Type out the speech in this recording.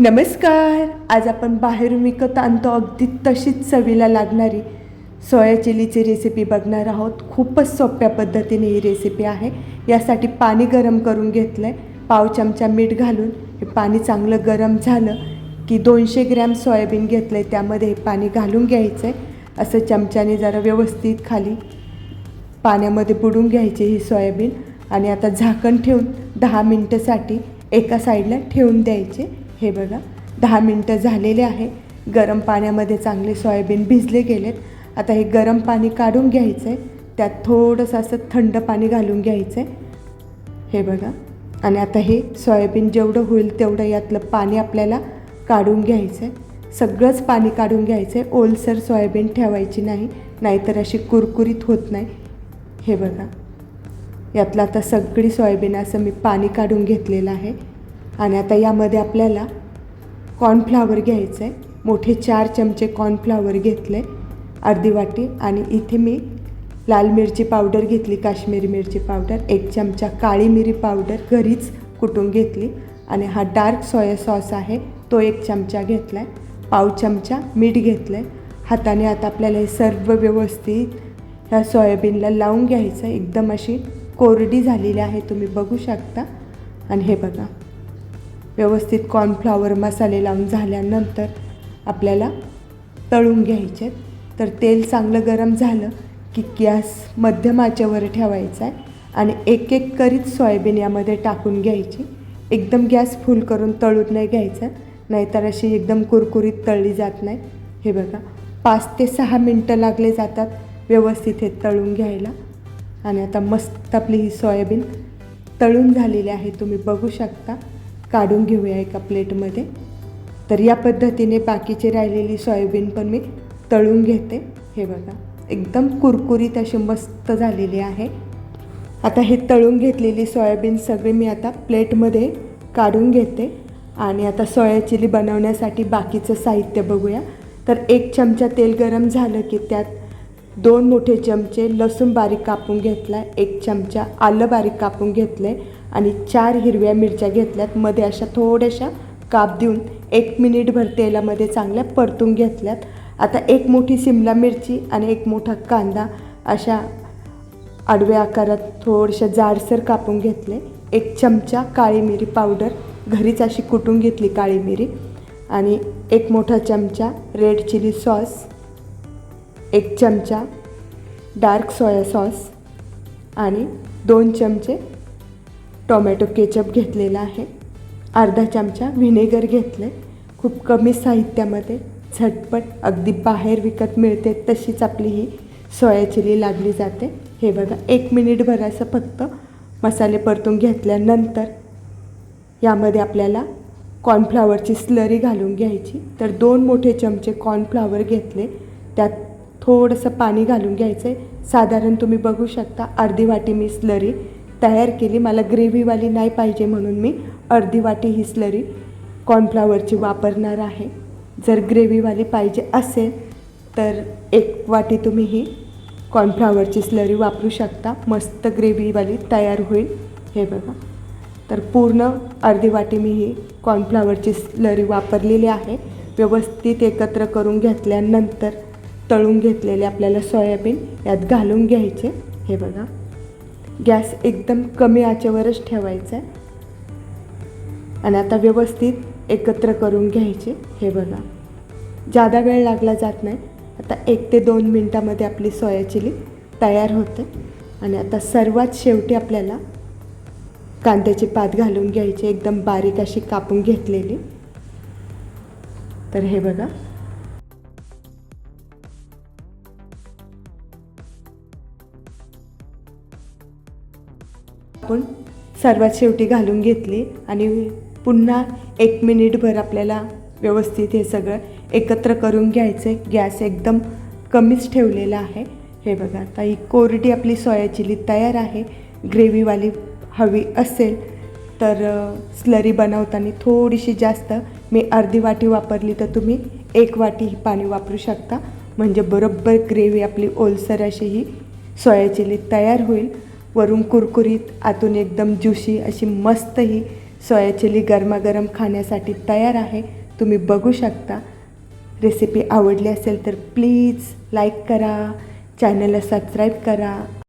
नमस्कार. आज आपण बाहेरून विकत आणतो. अगदी तशीच चवीला लागणारी सोया चिलीची रेसिपी बघणार आहोत. खूपच सोप्या पद्धतीने ही रेसिपी आहे. यासाठी पाणी गरम करून घेतलं आहे पाव चमचा मीठ घालून हे पाणी चांगलं गरम झालं की दोनशे ग्रॅम सोयाबीन घेतलं आहे त्यामध्ये हे पाणी घालून घ्यायचं आहे असं चमच्याने जरा व्यवस्थित खाली पाण्यामध्ये बुडून घ्यायची ही सोयाबीन. आणि आता झाकण ठेवून दहा मिनटंसाठी एका साईडला ठेवून द्यायचे. हे बघा दहा मिनटं झालेले आहे. गरम पाण्यामध्ये चांगले सोयाबीन भिजले गेलेत. आता हे गरम पाणी काढून घ्यायचं आहे त्यात थोडंसं असं थंड पाणी घालून घ्यायचं आहे हे बघा आणि आता हे सोयाबीन जेवढं होईल तेवढं यातलं पाणी आपल्याला काढून घ्यायचं आहे सगळंच पाणी काढून घ्यायचं आहे ओलसर सोयाबीन ठेवायची नाही नाहीतर अशी कुरकुरीत होत नाही. हे बघा यातलं आता सगळी सोयाबीन असं मी पाणी काढून घेतलेलं आहे. आणि आता यामध्ये आपल्याला कॉर्नफ्लावर घ्यायचं आहे मोठे चार चमचे कॉर्नफ्लावर घेतले अर्धी वाटी. आणि इथे मी लाल मिरची पावडर घेतली काश्मीरी मिरची पावडर एक चमचा काळी मिरी पावडर घरीच कुटून घेतली. आणि हा डार्क सोया सॉस आहे तो एक चमचा घेतला आहे पाव चमचा मीठ घेतलं आहे हाताने आता आपल्याला हे सर्व व्यवस्थित ह्या सोयाबीनला लावून घ्यायचं एकदम अशी कोरडी झालेली आहे तुम्ही बघू शकता. आणि हे बघा. व्यवस्थित कॉर्नफ्लॉवर मसाले लावून झाल्यानंतर आपल्याला तळून घ्यायचे तर तेल चांगलं गरम झालं की गॅस मध्यम आचेवर ठेवायचा आहे आणि एक एक करीत सोयाबीन यामध्ये टाकून घ्यायची. एकदम गॅस फुल करून तळून नाही घ्यायचा नाहीतर अशी एकदम कुरकुरीत तळली जात नाही. हे बघा पाच ते सहा मिनटं लागले जातात व्यवस्थित हे तळून घ्यायला. आणि आता मस्त आपली ही सोयाबीन तळून झालेली आहे तुम्ही बघू शकता. काढून घेऊया एका प्लेटमध्ये. तर या पद्धतीने बाकीची राहिलेली सोयाबीन पण मी तळून घेते. हे बघा एकदम कुरकुरीत अशी मस्त झालेली आहे. आता हे तळून घेतलेली सोयाबीन सगळी मी आता प्लेटमध्ये काढून घेते. आणि आता सोया चिली बनवण्यासाठी बाकीचं साहित्य बघूया. तर एक चमचा तेल गरम झालं की त्यात दोन मोठे चमचे लसूण बारीक कापून घेतला एक चमचा आलं बारीक कापून घेतलं आहे आणि चार हिरव्या मिरच्या घेतल्यात. मध्ये अशा थोड्याशा काप देऊन एक मिनिटभर तेलामध्ये चांगल्या परतून घेतल्यात. आता एक मोठी सिमला मिरची आणि एक मोठा कांदा अशा आडव्या आकारात थोडशा जाडसर कापून घेतले. एक चमचा काळी मिरी पावडर घरीच अशी कुटून घेतली काळी मिरी. आणि एक मोठा चमचा रेड चिली सॉस. एक चमचा डार्क सोया सॉस आणि दोन चमचे टोमॅटो केचप घेतलेला आहे. अर्धा चमचा व्हिनेगर घेतले खूप कमी साहित्यामध्ये झटपट अगदी बाहेर विकत मिळते तशीच आपली ही सोया चिली लागली जाते. हे बघा एक मिनिटभर असं फक्त. मसाले परतून घेतल्यानंतर यामध्ये आपल्याला कॉर्नफ्लावरची स्लरी घालून घ्यायची. तर दोन मोठे चमचे कॉर्नफ्लावर घेतले. त्यात थोडंसं पाणी घालून घ्यायचं आहे साधारण तुम्ही बघू शकता अर्धी वाटी मी स्लरी तयार केली. मला ग्रेव्हीवाली नाही पाहिजे म्हणून मी अर्धी वाटी ही स्लरी कॉर्नफ्लावरची वापरणार आहे. जर ग्रेव्हीवाली पाहिजे असेल तर एक वाटी तुम्ही ही कॉर्नफ्लावरची स्लरी वापरू शकता. मस्त ग्रेव्हीवाली तयार होईल. हे बघा. तर पूर्ण अर्धी वाटी मी ही कॉर्नफ्लावरची स्लरी वापरलेली आहे. व्यवस्थित एकत्र करून घेतल्यानंतर तळून घेतलेले आपल्याला सोयाबीन यात घालून घ्यायचे. हे बघा. गॅस एकदम कमी आचेवरच ठेवायचा आहे. आणि आता व्यवस्थित एकत्र करून घ्यायचे. हे बघा. जादा वेळ लागला जात नाही. आता एक ते दोन मिनटामध्ये आपली सोया चिली तयार होते. आणि आता सर्वात शेवटी आपल्याला कांद्याची पात घालून घ्यायची. एकदम बारीक अशी कापून घेतलेली. तर हे बघा. आपण सर्वात शेवटी घालून घेतली आणि पुन्हा एक मिनिटभर आपल्याला व्यवस्थित हे सगळं एकत्र करून घ्यायचं आहे. गॅस एकदम कमीच ठेवलेला आहे. हे बघा आता ही कोरडी आपली सोया चिली तयार आहे. ग्रेव्हीवाली हवी असेल तर स्लरी बनवताना थोडीशी जास्त. मी अर्धी वाटी वापरली तर तुम्ही एक वाटी ही पाणी वापरू शकता. म्हणजे बरोबर ग्रेव्ही आपली ओलसर अशी ही सोया चिली तयार होईल. वरून कुरकुरीत आतून एकदम ज्युशी अशी मस्त ही सोया चिली गरमागरम खाण्यासाठी तयार आहे. तुम्ही बघू शकता. रेसिपी आवडली असेल तर प्लीज लाईक करा चॅनलला सबस्क्राईब करा.